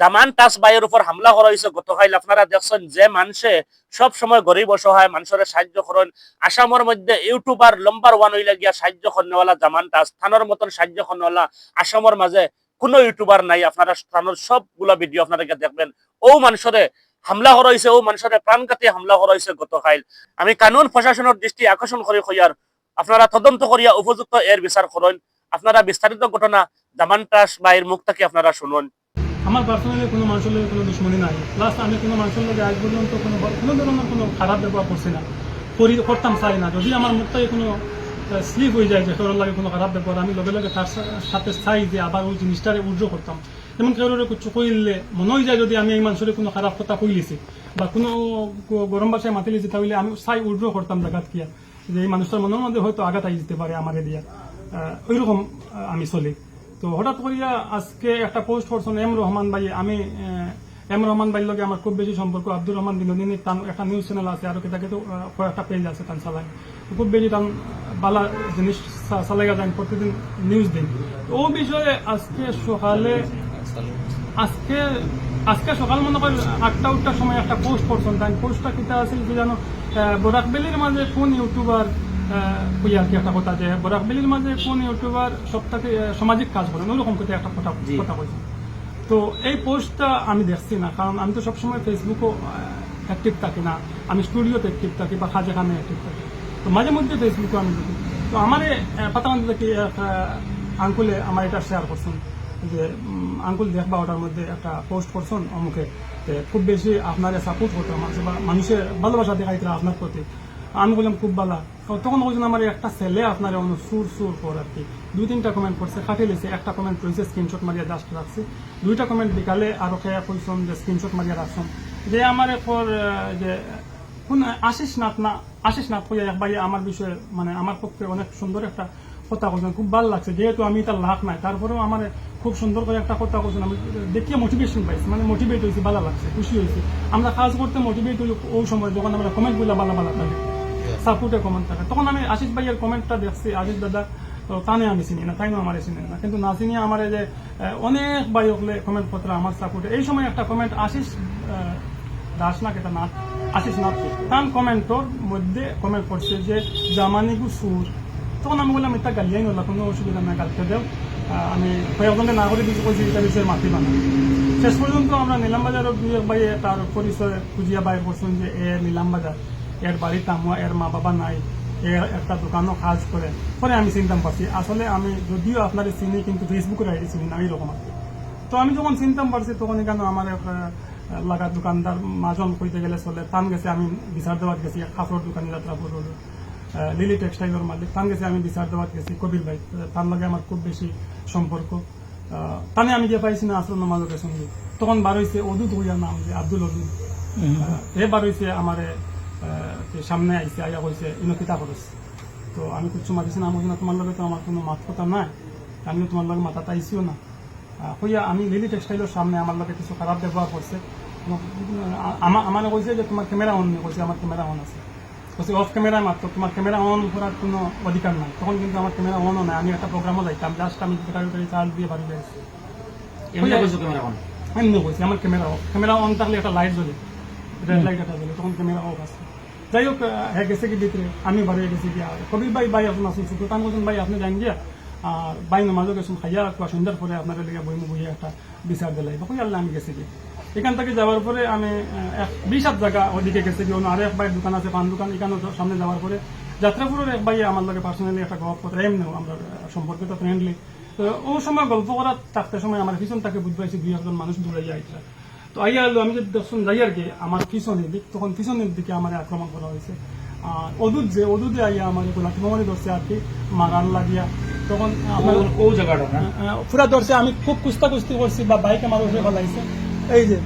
দামান টাস বাইয়ের উপর হামলা করা হয়েছে গতকাল আপনারা দেখছেন যে মানুষে সব সময় গরিব অসহায়, মানুষের সাহায্য করেন। আসামের মধ্যে ইউটিউবার নম্বর ওয়ান হইলে গিয়া সাহায্য করনেওয়ালা জামান টাস থানোর মতন সাহায্য করনেওয়ালা আসামের মাঝে কোনো ইউটিউবার নাই। আপনারা স্থানের সবগুলা ভিডিও আপনারা গিয়া দেখবেন। ও মানুষরে হামলা করা হয়েছে, ও মানুষরে প্রাণ কাটিয়ে হামলা করা হয়েছে গতকাল আমি কানুন প্রশাসনের দৃষ্টি আকর্ষণ করে হইয়ার আপনারা তদন্ত করিয়া উপযুক্ত এর বিচার করেন। আপনারা বিস্তারিত ঘটনা জামান টাস বাইয়ের মুখ থেকে আপনারা শুনুন। আমার পার্সোনালি কোনো মানুষের লগে কোনো দুশ্মনী নাই। প্লাস আমি কোনো মানুষের লগে আজ পর্যন্ত কোনো কোনো ধরনের কোনো খারাপ ব্যবহার করছি না। করি করতাম চাই না। যদি আমার মুখ থেকে কোনো স্লিপ হয়ে যায় যে কারোর লাগে কোনো খারাপ ব্যবহার আমি লগে লগে তার সাথে চাই যে আবার ওই জিনিসটারে উজ্জ্ব করতাম। যেমন কারোর কিছু কইলে মনে হয়ে যায় যদি আমি এই মানুষের কোনো খারাপ কথা কইলিছি বা কোনো গরম বাসায় মাতি লিছি তাহলে আমি চাই উজ্জ্ব করতাম জায়গাত কিয়া যে এই মানুষটার মনের মধ্যে হয়তো আঘাত আই যেতে পারে আমারে আহ, ওইরকম আমি চলি। তো হঠাৎ করিয়া আজকে একটা পোস্ট করছেন এম রহমান ভাই। আমি এম রহমান ভাইয়ের লগে আমার খুব বেশি সম্পর্ক। আব্দুর রহমান বিনোদিনী তার একটা নিউজ চ্যানেল আছে, আর কেটা কিন্তু কয়েকটা পেজ আছে তান চালাই তো খুব বেশি তান বালা জিনিস চালাই যান প্রতিদিন নিউজ দিন। তো ও বিষয়ে আজকে সকালে, আজকে আজকে সকাল মনে করেন আটটা উঠটার সময় একটা পোস্ট করছেন। তাই পোস্টটা কিতা আছিল যে জানো বরাকবেলির মাঝে কোন ইউটিউবার কই আর কি একটা কথা যে বরাকবেলির মাঝে কোন ইউটিউবার সবটাকে সামাজিক কাজ করেন ওইরকম করে একটা কথা কথা কইছেন তো এই পোস্টটা আমি দেখছি না কারণ আমি তো সবসময় ফেসবুকও অ্যাক্টিভ থাকি না। আমি স্টুডিওতে অ্যাক্টিভ থাকি বা খাজাখানে অ্যাক্টিভ থাকি। তো মাঝে মধ্যে ফেসবুকও আমি দেখি। তো আমার পাতাকান্দি থেকে আঙ্কুলে আমার এটা শেয়ার করছেন যে আঙ্কুল দেখবা ওটার মধ্যে একটা পোস্ট করছেন অমুকে খুব বেশি আপনারে সাপোর্ট বা মানুষের ভালোবাসা দেখাইতে আপনার প্রতি। আমি বললাম, খুব ভালো তখন বলছেন আমার একটা ছেলে, আপনার অন্য সুর সুর কর আর কি। দুই, তিনটা কমেন্ট করছে কাটে লিছে। একটা কমেন্ট রয়েছে স্ক্রিনশট মারিয়া জাস্ট রাখছি। দুইটা কমেন্ট বিকালে আরও খেয়া কইছেন যে স্ক্রিনশট মারিয়া রাখছেন যে আমার এরপর যে, কোন আশিস নাথ না, আশিস নাথ কইয়া এক ভাই আমার বিষয়ে মানে আমার পক্ষে অনেক সুন্দর একটা কথা বলছেন। খুব ভালো লাগছে, যেহেতু আমি তার লাভ নাই, তারপরেও আমার খুব সুন্দর করে একটা কথা বলছেন। আমি দেখিয়ে মোটিভেশন পাইছি মানে মোটিভেট হয়েছি ভালো লাগছে খুশি হয়েছি। আমরা কাজ করতে মোটিভেট হই ওই সময় যখন আমরা কমেন্টগুলা ভালো ভালো থাকে সাপোর্টে কমেন্ট থাকে। তখন আমি আশিস ভাইয়ের কমেন্টটা দেখছি আশিস দাদা তানে আমি চিনি না তাই না আমার চিনি না। কিন্তু না চিনি আমার যে অনেক ভাই হলে কমেন্ট পত্র আমার সাপোর্টে এই সময় একটা কমেন্ট আশিস দাস না কেটা নাথ আশিস নাথ। তার কমেন্টর মধ্যে কমেন্ট করছে যে জামানিগু সুর। তখন আমি বললাম এটা গালিয়াই নলা কোনো অসুবিধা নাই গালতে দেও। আহ, আমি কয়েকজনে নাগরিক কিছু কইছি এটা বিষয়ে মাতি বানা শেষ পর্যন্ত আমরা নিলাম বাজারের দুই এক ভাই তার পরিচয় খুঁজিয়া বাইর করছেন যে এ নিলাম বাজার এর বাড়ি তামুয়া এর মা বাবা নাই এর একটা দোকানও কাজ করে। পরে আমি চিন্তা পারছি। আসলে আমি যদিও আপনার চিনি, কিন্তু ফেসবুকের আইডি চিনি না এইরকম আর তো আমি যখন চিন্তা পারছি তখন কেন আমার লাগা দোকানদার মাজন কইতে গেলে চলে, তান গেছে, আমি বিচার দেওয়াত গেছি, এক কাপড় দোকানে যাত্রা করল লিলি টেক্সটাইলের মালিক। তান গেছে আমি বিচার দেওয়াত গেছি কবির ভাই তার লগে আমার খুব বেশি সম্পর্ক। তানে আমি গিয়ে পাইছি না আসলে নামাজের সঙ্গে তখন বার হয়েছে অদুত হইয়া নাম যে আব্দুল অদুল এ বার হয়েছে আমার সামনে আইসে আইয়া কইছে ইনকিতা খরচ তো আমি কিছু মাতিছি না আমি না তোমার লগে তো আমার কোনো মাত কথা নাই। আমিও তোমার লগে মাথাতে আইসিও না। আহ, কইয়া আমি লিলি টেক্সটাইলের সামনে আমার লগে কিছু খারাপ ব্যবহার করছে। আমার আমার কইছে যে তোমার ক্যামেরা অন কইছে আমার ক্যামেরা অন আছে। কইছে অফ ক্যামেরা মাত্র তোমার ক্যামেরা অন করার কোনো অধিকার নাই। তখন কিন্তু আমার ক্যামেরা অনও নাই আমি একটা প্রোগ্রামও যাইতাম জাস্ট আমি ব্যাটারি চার্জ দিয়ে বাড়ি যাইছি এমনি কইছি আমার ক্যামেরা অফ ক্যামেরা অন থাকলে একটা লাইট জ্বলে রেড লাইট একটা জ্বলে তখন ক্যামেরা অফ আছে। যাই হোক হ্যাঁ গেছে কি ভিতরে? আমি বাড়ি গেছি গিয়া কবি ভাই ভাই আপনার আসুন সুলতান বলছেন ভাই আপনি যান গিয়া আর ভাই নমাজও গেছেন খাইয়া বা সন্ধ্যার পরে আপনার লেগে বই বইয়ে একটা বিচার দিলাই। তখন আল্লাহ আমি গেছি গিয়ে এখান থেকে যাওয়ার পরে আমি এক বিশ হাত জায়গা ওদিকে গেছে গিয়ে অন্য আরও এক ভাইয়ের দোকান আছে পান দোকান এখানে সামনে যাওয়ার পরে যাত্রাপুরের এক ভাই আমার লাগে পার্সোনালি একটা গল্প করে এমনিও আমরা আহ, সম্পর্কিত ফ্রেন্ডলি তো ও সময় গল্প করার থাকতে সময় আমার পিছন তাকে বুঝতে পারছি দুই একজন মানুষ দূরে যাইছে তো আইয়া এলো আমি যদি দর্শন যাই আর কি আমার পিছনের দিক তখন পিছনের দিকে আমার আক্রমণ করা হয়েছে। আর অদূত যে অদূতে আইয়া আমার গোলাপি মামারি ধরছে আর কি মারান লাগিয়া। তখন আমার ও জায়গাটা পুরা ধরছে আমি খুব কুস্তা কুস্তি করছি বা বাইক আমার উপরে ফেলাইছে। এই যে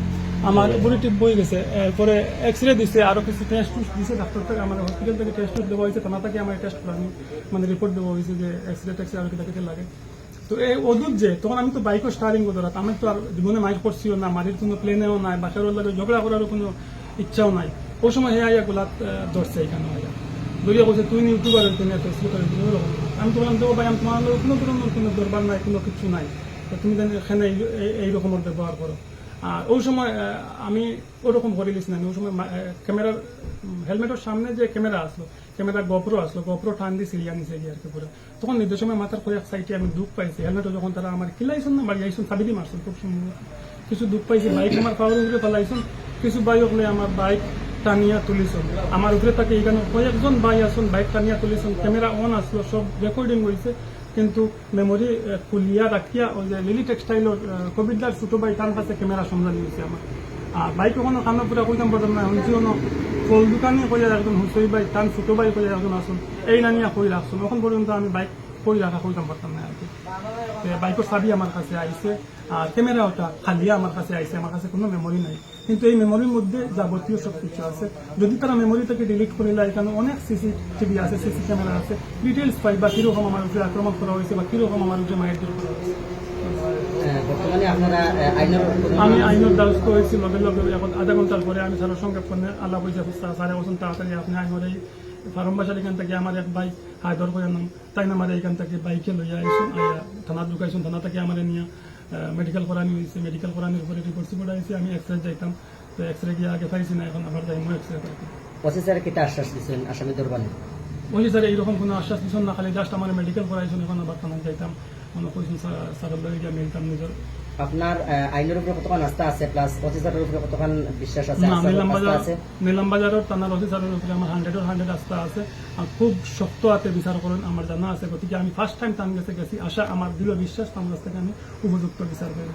আমার বুড়ি টিপ বই গেছে। এরপরে এক্স রে দিছে আরও কিছু টেস্ট টুস্ট দিছে ডাক্তার থেকে আমার হসপিটাল থেকে টেস্ট টুস্ট দেওয়া হয়েছে থানা থেকে আমার টেস্ট করানি মানে রিপোর্ট দেওয়া হয়েছে যে এক্স রে টেক্স আরও কিতা লাগে। তো এই অদূত যে তখন আমি তো বাইকও স্টারিং করতে রাত আমি তো আর জীবনে মাইক করছিও না মাটির কোনো প্লেনেও নাই বাসার লাগে ঝগড়া করারও কোনো ইচ্ছাও নাই। ওই সময় হে আইয়া আহ, ধরছে এখানে আইয়া। দরিয়া বলছে তুই ইউটিউবার তুমি এত ফেসবুকার ওরকম আমি তো বললাম তো ভাই আমি তোমার কোনো ধরনের কোনো দরবার নাই কোনো কিছু নাই। তুমি জানি এখানে এই- এই- এই রকমের ব্যবহার করো। আর ওই সময় আমি ওরকম করে লিস না। ওই সময় ক্যামেরার হেলমেটের সামনে যে ক্যামেরা আসলো ক্যামেরা গোপ্রো আসলো, গোপ্রো টান দিয়ে সিরিয়া নিচে গিয়ে আর কি পুরো। তখন নির্দেশ সময় মাথার কয়েক সাইডে আমি দুঃখ পাইছি। হেলমেটও যখন তারা আমার কিলাইছেন না, বাড়ি আইসুন সাবিদি মারছেন খুব সুন্দর। কিছু দুঃখ পাইছি বাইক আমার পাওয়ার উপরে পালাইছেন। কিছু বাইক হলে আমার বাইক টানিয়া তুলিছেন। আমার উপরে তাকে এখানে কয়েকজন ভাই আসুন বাইক টানিয়া তুলিছেন। ক্যামেরা অন আসলো, সব রেকর্ডিং হয়েছে কিন্তু মেমোরি খুলিয়া রাখিয়া ওই যে লিলি টেক্সটাইলের কবিদার ছোট ভাই তার কাছে ক্যামেরা সামলা নিয়েছে আমার আর বাইক ওখানে খানা পুরা কইতাম পারতাম না শুনছি কোনো ফল দোকানে কইয়া একজন হুসই ভাই তান ছোট ভাই কইয়া একজন আসুন এই নানিয়া কই রাখছুন এখন পর্যন্ত আমি বাইক কই রাখা কইতাম পারতাম না আর কি। বাইকের চাবি আমার কাছে আইছে আর ক্যামেরা ওটা খালিয়া আমার কাছে আইছে আমার কাছে কোনো মেমোরি নাই। কিন্তু এই মেমোরির মধ্যে যাবতীয় সব কিছু আছে। যদি তারা মেমোরি থেকে ডিলিট করে দেয় এখানে অনেক সিসিটিভি আছে সিসি ক্যামেরা আছে। ডিটেলস পাই বা কীরকম আমার উপরে আক্রমণ করা হয়েছে বা কীরকম আমার উপরে মায়ের করা হয়েছে আমি আইনের দ্বারস্থ হয়েছি লগে লগে এখন আধা ঘণ্টার পরে আমি স্যারের সঙ্গে ফোনে আল্লাহ বলছেন তাড়াতাড়ি আপনি আইনের এই ফার্ম বাসার এখান থেকে আমার এক বাইক হায়দর করে নাম তাই না আমার এখান থেকে বাইকে লইয়া আইসুন আইয়া থানা ঢুকাইছুন থানা থেকে আমার নিয়ে মেডিকেল করানি হয়েছে মেডিকেল করানোর পরে রিপোর্ট সিপোর্ট আইসি আমি এক্স রে যাইতাম তো এক্স রে গিয়ে আগে পাইছি না এখন? আবার যাই এক্স রে পাইছি। ওসি স্যার কিতা আশ্বাস দিচ্ছেন আসামি দরবারে বলছি স্যার এইরকম কোনো আশ্বাস দিচ্ছেন না খালি জাস্ট আমার মেডিকেল করাইছেন এখন আবার থানা যাইতাম। মনে করছেন স্যারের লগে গিয়ে মিলতাম নিজের আপনার আইনের উপরে কতক্ষণ আস্থা আছে প্লাস পঁচিশ হাজারের উপরে কতক্ষণ বিশ্বাস আছে আছে? নিলাম বাজারের থানার অফিসারের উপরে আমার হান্ড্রেডের হান্ড্রেড আস্থা আছে। খুব শক্ত হাতে বিচার করেন আমার জানা আছে। গতিকে আমি ফার্স্ট টাইম তার কাছে গেছি আশা আমার দৃঢ় বিশ্বাস তার কাছ থেকে আমি উপযুক্ত বিচার পেয়ে